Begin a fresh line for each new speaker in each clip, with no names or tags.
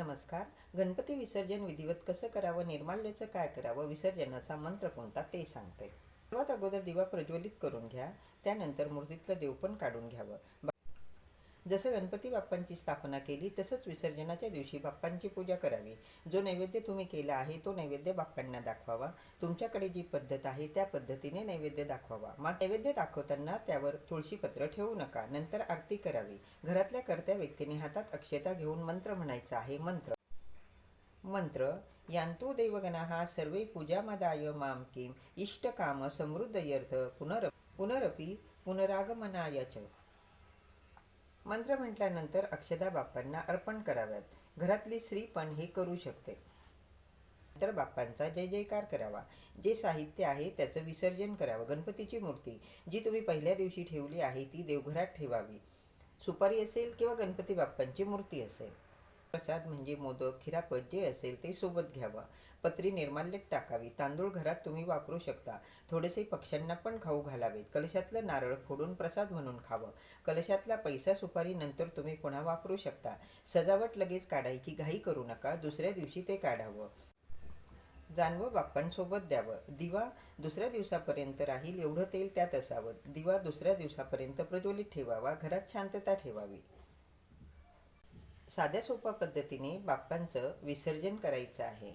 नमस्कार. गणपती विसर्जन विधिवत कसं करावं निर्माल्याचं काय करावं विसर्जनाचा मंत्र कोणता ते सांगते. सर्वात अगोदर दिवा प्रज्वलित करून घ्या त्यानंतर मूर्तीतलं देव पण काढून घ्यावं. जसं गणपती बाप्पांची स्थापना केली तसंच विसर्जनाच्या दिवशी बाप्पांची पूजा करावी. जो नैवेद्य तुम्ही केला आहे तो नैवेद्य बाप्पांना दाखवावा. तुमच्याकडे जी पद्धत आहे त्या पद्धतीने नैवेद्य दाखवावा. मग नैवेद्य दाखवताना त्यावर तुळशीपत्र ठेवू नका. नंतर आरती करावी. घरातल्या कर्त्या व्यक्तीने हातात अक्षता घेऊन मंत्र म्हणायचा आहे. मंत्र. मंत्र यांतु हा सर्वे पूजामदाय मां किं इष्टकाम समृद्धयर्थ पुनर पुनरपि पुनरागमनाय च। मंत्र म्हटल्यानंतर अक्षदा बाप्पांना अर्पण कराव्यात. घरातली स्त्री पण हे करू शकते. तर बाप्पांचा जय जयकार करावा. जे साहित्य आहे त्याचं विसर्जन करावं. गणपतीची मूर्ती जी तुम्ही पहिल्या दिवशी ठेवली आहे ती देवघरात ठेवावी. सुपारी असेल किंवा गणपती बाप्पांची मूर्ती असेल. प्रसाद म्हणजे मोदक खिरापत जे असेल ते सोबत घ्यावं. पत्री निर्माल्यात टाकावी. तांदूळ घरात तुम्ही वापरू शकता. थोडेसे पक्ष्यांना पण खाऊ घालावेत. कलशातलं नारळ फोडून प्रसाद म्हणून खावं. कलशातला पैसा सुपारी नंतर तुम्ही पुन्हा वापरू शकता. सजावट लगेच काढायची. घाई करू नका. दुसऱ्या दिवशी ते काढावं. जानवं बाप्पांसोबत द्यावं. दिवा दुसऱ्या दिवसापर्यंत राहील. एवढं तेल त्यात असावं. दिवा दुसऱ्या दिवसापर्यंत प्रज्वलित ठेवावा. घरात शांतता ठेवावी. साध्या सोप्या पद्धतीने बाप्पांचं विसर्जन करायचं आहे.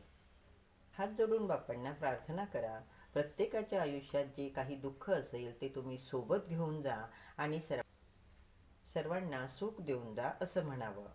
हात जोडून बाप्पांना प्रार्थना करा. प्रत्येकाच्या आयुष्यात जे काही दुःख असेल ते तुम्ही सोबत घेऊन जा आणि सर्व सर्वांना सुख देऊन जा असं म्हणावं.